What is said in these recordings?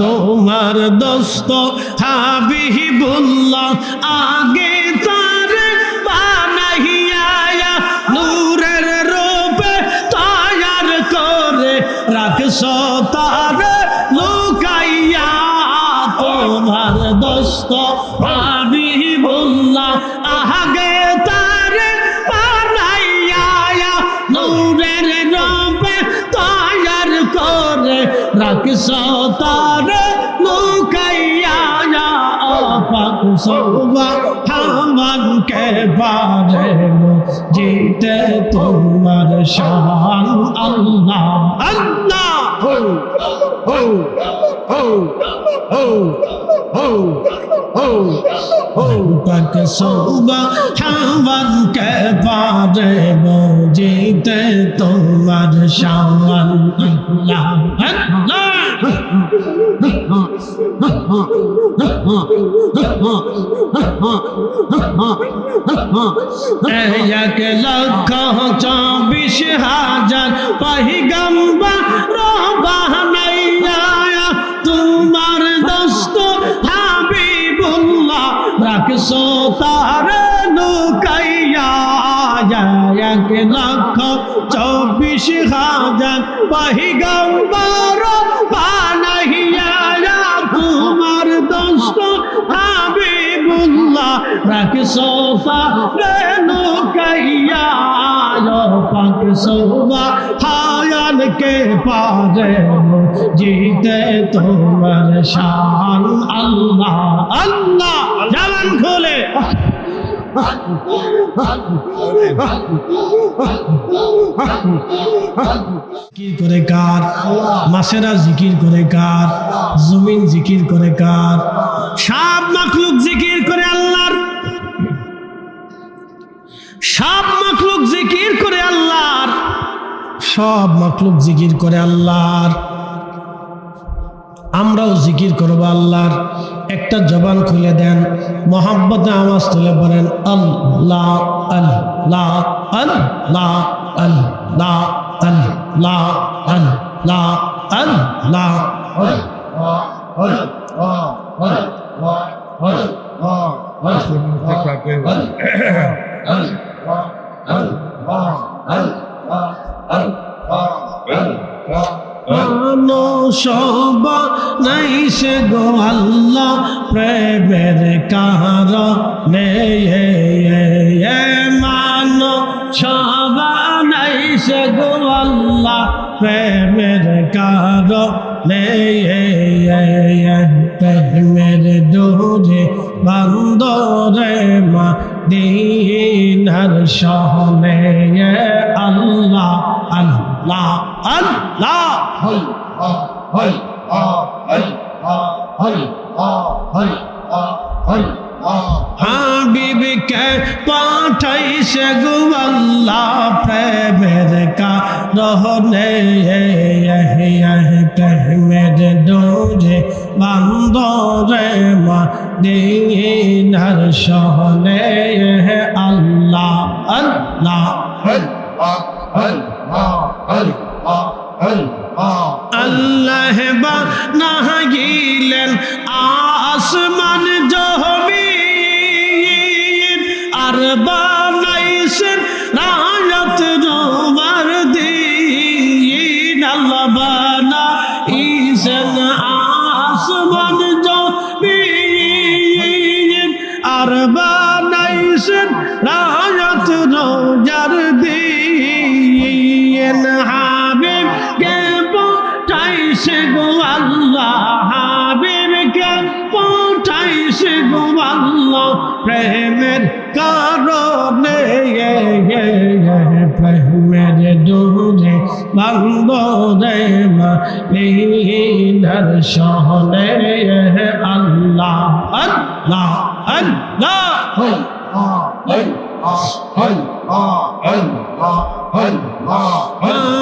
তোমার দোস্ত হাবিবুল্লাহ আগে তার নূরের রূপে তৈয়ার করে রাখছ। রাখছ তারে লুকাইয়া পাক সৌবা হামান কে পারে জিতে তোমার শান। আল্লাহ। আল্লাহ হো হো হো হো হো হো হো পাক সৌবা হামান কে পারে জিতে তোমার শান। আল্লাহ আল্লাহ। এক লক্ষ চব্বিশ হাজার পহিগম্বর বাহানাইয়া তোমার দোস্ত হাবিবুল্লাহ রাখছো তার লুকাইয়া। এক লক্ষ চব্বিশ হাজার পহিগম্বর বানাইয়া তোমার দোস্ত হাবিবুল্লাহ রাখছো রেনু কাইয়া পাক সোফা হায়ান কে পারে জিতে তোমার শান আল্লাহ আল্লাহ জালান খোলে জিকির করে কার? মাসেরা জিকির করে কার? জমিন জিকির করে কার? সব মাখলুক জিকির করে আল্লাহর। সব মাখলুক জিকির করে আল্লাহর। সব মাখলুক জিকির করে আল্লাহর। আমরাও জিকির করব আল্লাহর। একটা জবান খুলে দেন মোহাম্মতে আওয়াজ তুলে বলেন আল্লাহ আল্লাহ আল্লাহ আল্লাহ। আল্লাহ আল্লাহ আল্লাহ। সবা নাই সে গো আল্লাহ, প্রেমের নে মান সবা নাই সে গো আল্লাহ, প্রেমের নে প্রেমের দূরে বান্দরে মা দিনার সহনে আল্লাহ আল্লাহ আল্লাহ। হাবিবকে পাঠাইছে গো আল্লাহ, প্রেমের কা প্রেমের দোরে বান্দরে মা সহনে আল্লাহ আল্লাহ আল্লাহ। বা না গিলেন আসমান বানাইছেন রাজত রোমার দিন। আল্লাহ বানা ইসেন আসমান জহমিন আর বানাইছেন রাজত রোজার দিন। প্রেমের কারণে প্রেমের দূরে বাংবরে মদিনার শহরে আল্লাহ আল্লাহ আল্লাহ মানুষ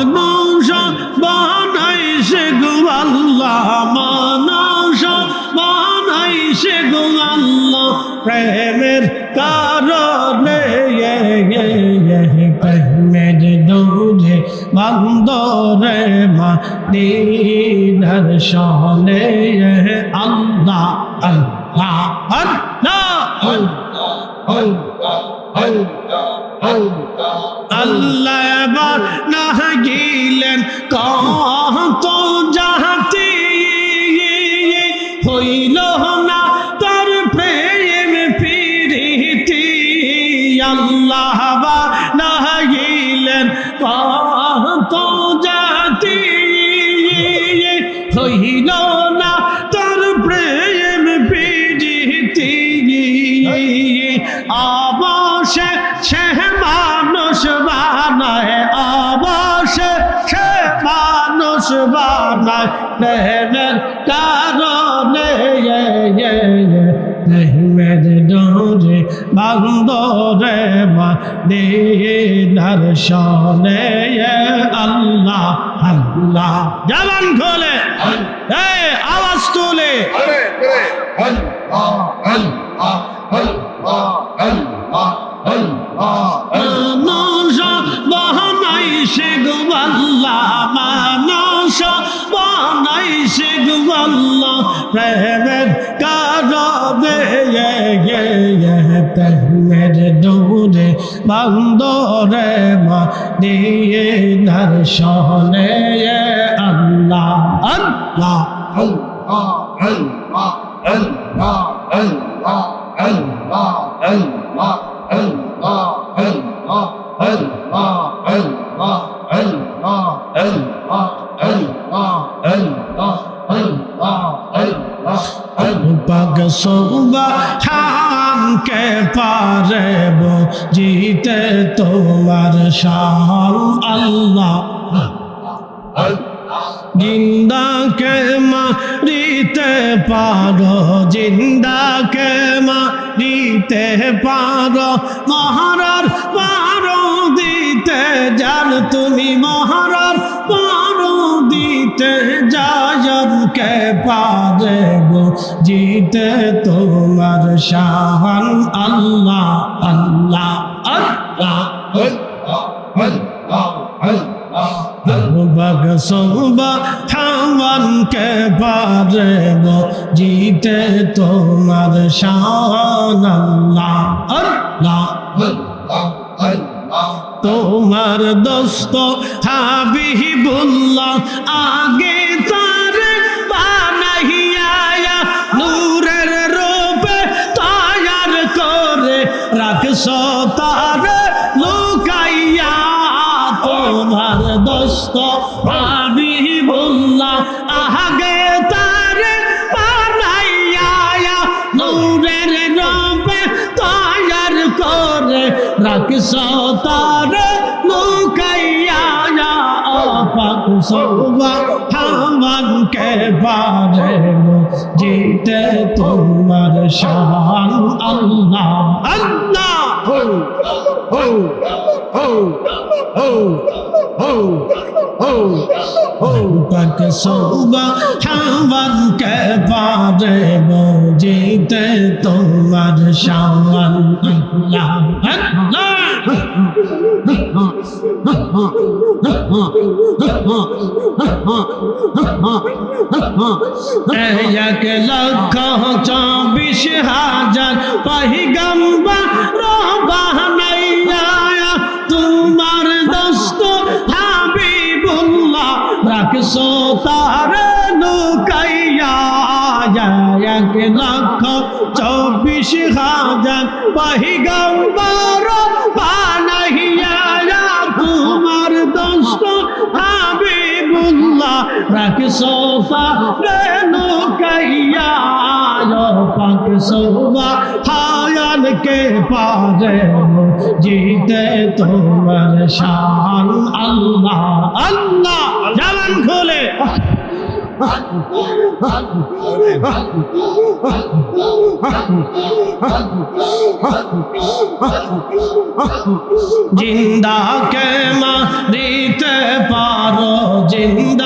প্রেমের দৌড়ে বন্দরে মা দিন দর্শনে আল্লাহ আল্লাহ আল্লাহ। আল্লাহ এবার না গিলেন কত জাহাতি হইল মানুষ বানায় প্রেমের কারণে প্রেমের ডোরে বান্দরে মা দিয়ে দর্শনে আল্লাহ আল্লাহ। জবান খোলে। এই আওয়াজ তোলে। মানুষ বহনাই সে গোবাল্লা মানুষ বহনাই সে গোবাল্লা প্রেমের কারণে প্রেমের দূরে, বন্দরে মা দিয়ে দর্শনে আল্লাহ আল্লাহ। পাগ সোবা জিতে তোমার শান আল্লাহ। জিন্দাকে মারিতে পারো জিন্দাকে মারিতে পারো মহারার পারো দিতে জান তুমি মহারার পারো দিতে যাজনকে পারেব জিতে তোমার শাহান আল্লাহ আল্লাহ আল্লাহ বগ সোবা খাওয়ানকে পারেব জিতে তোমার শান আল্লাহ আল্লাহ তোমার দোস্ত হাবিবুল্লাহ, আগে তার বানাইয়া নূরের রূপে তৈয়ার করে রাখছ, তার লুকাইয়া। তোমার দোস্ত পারে জিতে তোমার শান আল্লাহ। আল্লাহ! পাক সৌবা হামানকে পারে জিতে তোমার আল্লাহ এক লক্ষ চব্বিশ হাজার পাহিগম্বা রবানাইয়া তোমার রাখছো তার লুকাইয়া এক লক্ষ চব্বিশ হাজার পাহিগম্বর বানাইয়া তোমার দোস্ত হাবিবুল্লাহ রাখছো তারে লুকাইয়া। পাক সোবা হায়ান কে পারে জিতে তোমার শান। আল্লাহ আল্লাহ জবান খোলে। জিন্দা কে মারিতে পারো, জিন্দা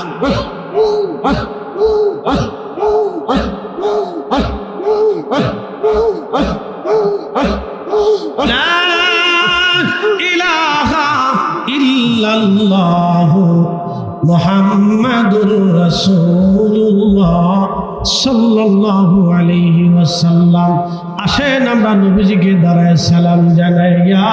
রাসূলুল্লাহ সাল্লাল্লাহু আলাইহি ওয়াসাল্লাম। আসেন আমরা নবীজিকে দাঁড়ায় সালাম জানাই ইয়া